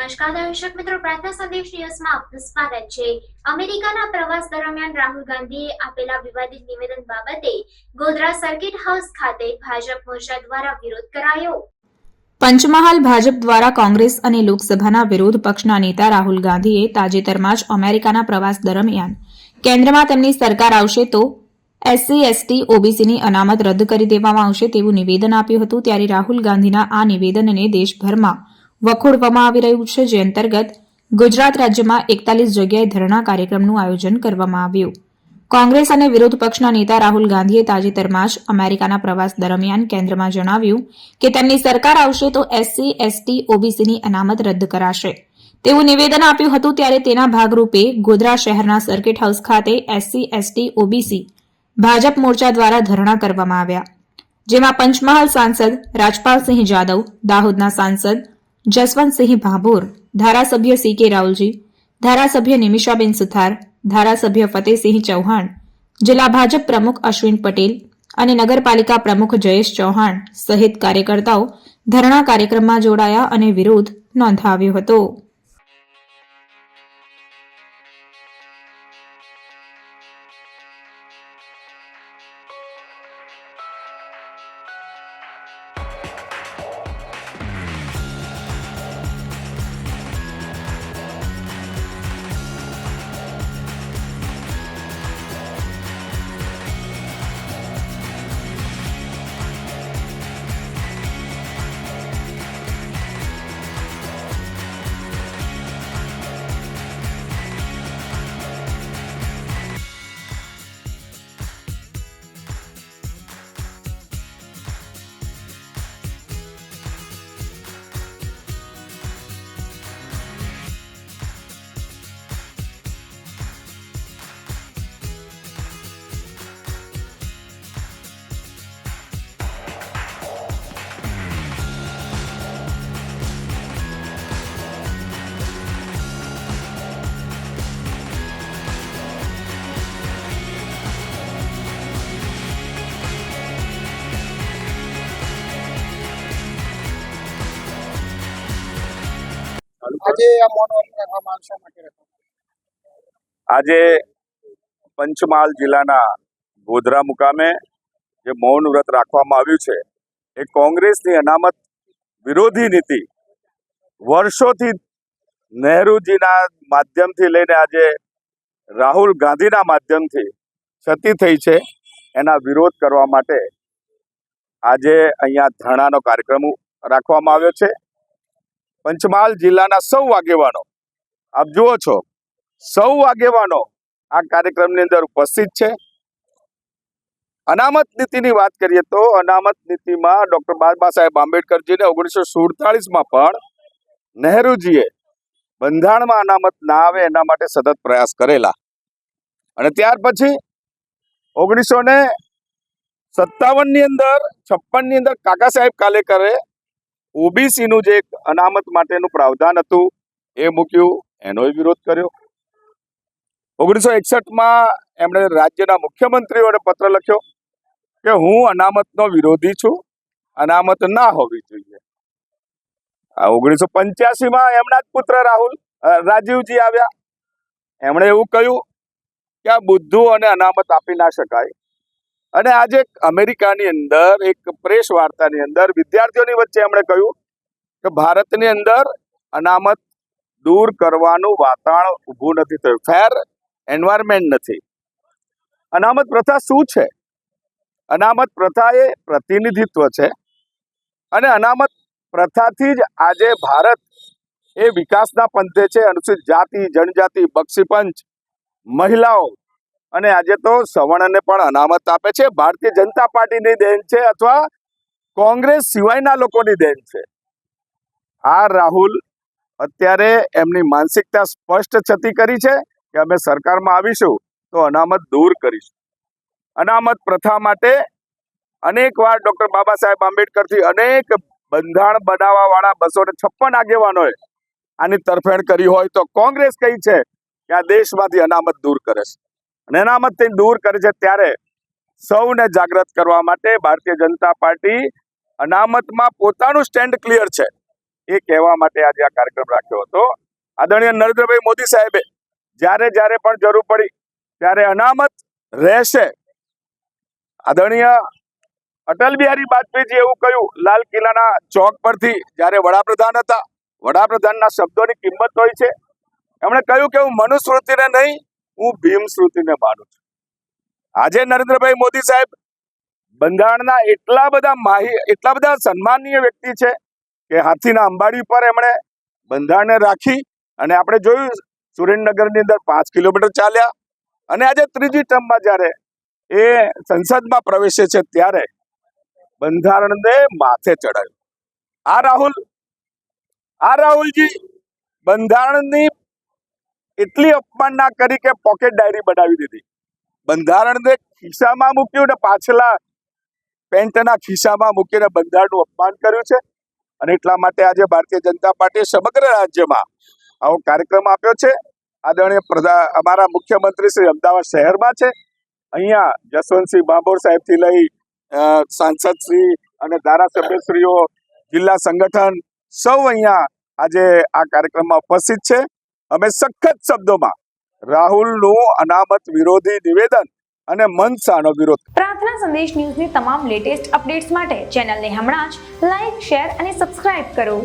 નમસ્કાર, દર્શક મિત્રો, પ્રાર્થના સંદેશ ન્યૂઝમાં આપનું સ્વાગત છે. અમેરિકાના પ્રવાસ દરમિયાન રાહુલ ગાંધીએ આપેલા વિવાદિત નિવેદન બાબતે ગોધરા સર્કિટ હાઉસ ખાતે ભાજપ મોરચા દ્વારા વિરોધ કરાયો. પંચમહાલ ભાજપ દ્વારા કોંગ્રેસ અને લોકસભાના વિરોધ પક્ષના નેતા રાહુલ ગાંધીએ તાજેતરમાં જ અમેરિકાના પ્રવાસ દરમિયાન કેન્દ્રમાં તેમની સરકાર આવશે તો એસસી, એસટી, ઓબીસીની અનામત રદ કરી દેવામાં આવશે તેવું નિવેદન આપ્યું હતું. ત્યારે રાહુલ ગાંધીના આ નિવેદનને દેશભરમાં વખોડવામાં આવી રહ્યું છે, જે અંતર્ગત ગુજરાત રાજ્યમાં એકતાલીસ જગ્યાએ ધરણા કાર્યક્રમનું આયોજન કરવામાં આવ્યું. કોંગ્રેસ અને વિરોધ પક્ષના નેતા રાહુલ ગાંધીએ તાજેતરમાં જ અમેરિકાના પ્રવાસ દરમિયાન કેન્દ્રમાં જણાવ્યું કે તેમની સરકાર આવશે તો એસસી એસટી ઓબીસીની અનામત રદ કરાશે. તેવું નિવેદન આપ્યું હતું ત્યારે તેના ભાગરૂપે ગોધરા શહેરના સર્કિટ હાઉસ ખાતે એસસી એસટી ઓબીસી ભાજપ મોરચા દ્વારા ધરણા કરવામાં આવ્યા. જેમાં પંચમહાલ સાંસદ રાજપાલસિંહ જાદવ, દાહોદના સાંસદ જસવંતસિંહ ભાભોર, ધારાસભ્ય સી કે રાહુલજી, ધારાસભ્ય નિમિષાબેન સુથાર, ધારાસભ્ય ફતેહસિંહ ચૌહાણ, જિલ્લા ભાજપ પ્રમુખ અશ્વિન પટેલ અને નગરપાલિકા પ્રમુખ જયેશ ચૌહાણ સહિત કાર્યકર્તાઓ ધરણા કાર્યક્રમમાં જોડાયા અને વિરોધ નોંધાવ્યો હતો. આજે આજે પંચમહાલ જિલ્લાના ગોધરા મુકામે જે મૌન વ્રત રાખવામાં આવ્યું છે, એ કોંગ્રેસની અનામત વિરોધી નીતિ વર્ષોથી નહેરુજીના માધ્યમથી લઈને આજે રાહુલ ગાંધીના માધ્યમથી છતી થઈ છે, એના વિરોધ કરવા માટે આજે અહીંયા ધરણાનો કાર્યક્રમ રાખવામાં આવ્યો છે. પંચમહાલ જિલ્લાના સૌ આગેવાનો, આપ જુઓ છો, સૌ આગેવાનો આ કાર્યક્રમની અંદર ઉપસ્થિત છે. અનામત નીતિની વાત કરીએ તો અનામત નીતિમાં ડોક્ટર બાબા સાહેબ આંબેડકરજીને ઓગણીસો સુડતાલીસમાં પણ નહેરુજીએ બંધારણમાં અનામત ના આવે એના માટે સતત પ્રયાસ કરેલા. અને ત્યાર પછી ઓગણીસો ને સત્તાવનની અંદર, છપ્પનની અંદર કાકા સાહેબ કાલેકરે ઓબીસી નું જે અનામત માટેનું પ્રાવધાન હતું, એ મૂક્યું એનોય વિરોધ કર્યો. ઓગણીસો એકસઠમાં એમણે રાજ્યના મુખ્યમંત્રીઓને પત્ર લખ્યો કે હું અનામતનો વિરોધી છું, અનામત ના હોવી જોઈએ. ઓગણીસો પંચ્યાસીમાં એમના જ પુત્ર રાહુલ રાજીવજી આવ્યા. એમણે એવું કહ્યું કે આ બુદ્ધુ અને અનામત આપી ના શકાય. અને આજે અમેરિકાની અંદર એક પ્રેસ વાર્તાની અંદર વિદ્યાર્થીઓની વચ્ચે એમણે કહ્યું કે ભારતની અંદર અનામત દૂર કરવાનું વાતાવરણ ઊભું નથી થયું. ફેર એન્વાયરમેન્ટ નથી. અનામત પ્રથા શું છે? અનામત પ્રથા એ પ્રતિનિધિત્વ છે અને અનામત પ્રથાથી જ આજે ભારત એ વિકાસના પંથે છે. અનુસૂચિત જાતિ, જનજાતિ, બક્ષીપંચ, મહિલાઓ અને આજે તો સવર્ણને પણ અનામત આપે છે. ભારતીય જનતા પાર્ટીની દેન છે અથવા કોંગ્રેસ સિવાયના લોકોની દેન છે. આ રાહુલ અત્યારે એમની માનસિકતા સ્પષ્ટ છતી કરી છે કે અમે સરકારમાં આવીશું તો અનામત દૂર કરીશું. અનામત પ્રથા માટે અનેક વાર ડોક્ટર બાબા સાહેબ આંબેડકરથી અનેક બંધારણ બનાવવા વાળા બસો ને છપ્પન આગેવાનોએ આની તરફેણ કરી હોય તો કોંગ્રેસ કઈ છે કે આ દેશમાંથી અનામત દૂર કરે છે. અને અનામતથી દૂર કરે છે ત્યારે સૌને જાગૃત કરવા માટે ભારતીય જનતા પાર્ટી અનામતમાં પોતાનું સ્ટેન્ડ ક્લિયર છે. એ કહેવા માટે આજે આ કાર્યક્રમ રાખ્યો હતો. આદરણીય નરેન્દ્રભાઈ મોદી સાહેબે, જ્યારે જ્યારે પણ જરૂર પડી, ત્યારે અનામત રહેશે. આદરણીય અટલ બિહારી વાજપેયીજી એવું કહ્યું, લાલ કિલ્લાના ચોક પરથી જ્યારે વડાપ્રધાન હતા, વડાપ્રધાનના શબ્દોની કિંમત હોય છે. એમણે કહ્યું કે હું મનુસ્મૃતિને નહીં હું ભીમ સ્મૃતિને માનું છું. આજે નરેન્દ્રભાઈ મોદી સાહેબ બંધારણના એટલા બધા માહી, એટલા બધા સન્માનીય વ્યક્તિ છે કે હાથીના અંબાડી પર એમણે બંધારણને રાખી અને આપણે જોયું સુરેન્દ્રનગરની અંદર પાંચ કિલોમીટર ચાલ્યા અને આજે ત્રીજી ટર્મમાં જ્યારે એ સંસદમાં પ્રવેશે છે ત્યારે બંધારણને માથે ચડાવ્યું આ રાહુલ, આ રાહુલજી બંધારણની એટલી અપમાનના કરી કે પોકેટ ડાયરી બનાવી દીધી. બંધારણને ખિસ્સામાં મૂક્યું ને પાછલા પેન્ટના ખિસ્સામાં મૂકીને બંધારણનું અપમાન કર્યું છે. અને એટલા માટે આજે ભારતીય જનતા પાર્ટીએ સમગ્ર રાજ્યમાં આવો કાર્યક્રમ આપ્યો છે. આદરણીય પ્રધાન અમારા મુખ્યમંત્રી શ્રી અમદાવાદ શહેરમાં છે. અહીંયા જસવંતસિંહ બાંબોર સાહેબથી લઈ સાંસદશ્રી અને ધારાસભ્યશ્રીઓ, જિલ્લા સંગઠન સૌ અહીંયા આજે આ કાર્યક્રમમાં ઉપસ્થિત છે. અમે સખત શબ્દોમાં રાહુલનું અનામત વિરોધી નિવેદન અને મનસાનો વિરોધ. પ્રાર્થના સંદેશ ન્યૂઝની તમામ લેટેસ્ટ અપડેટ્સ માટે ચેનલને હમણાં જ લાઈક શેર અને સબસ્ક્રાઇબ કરો.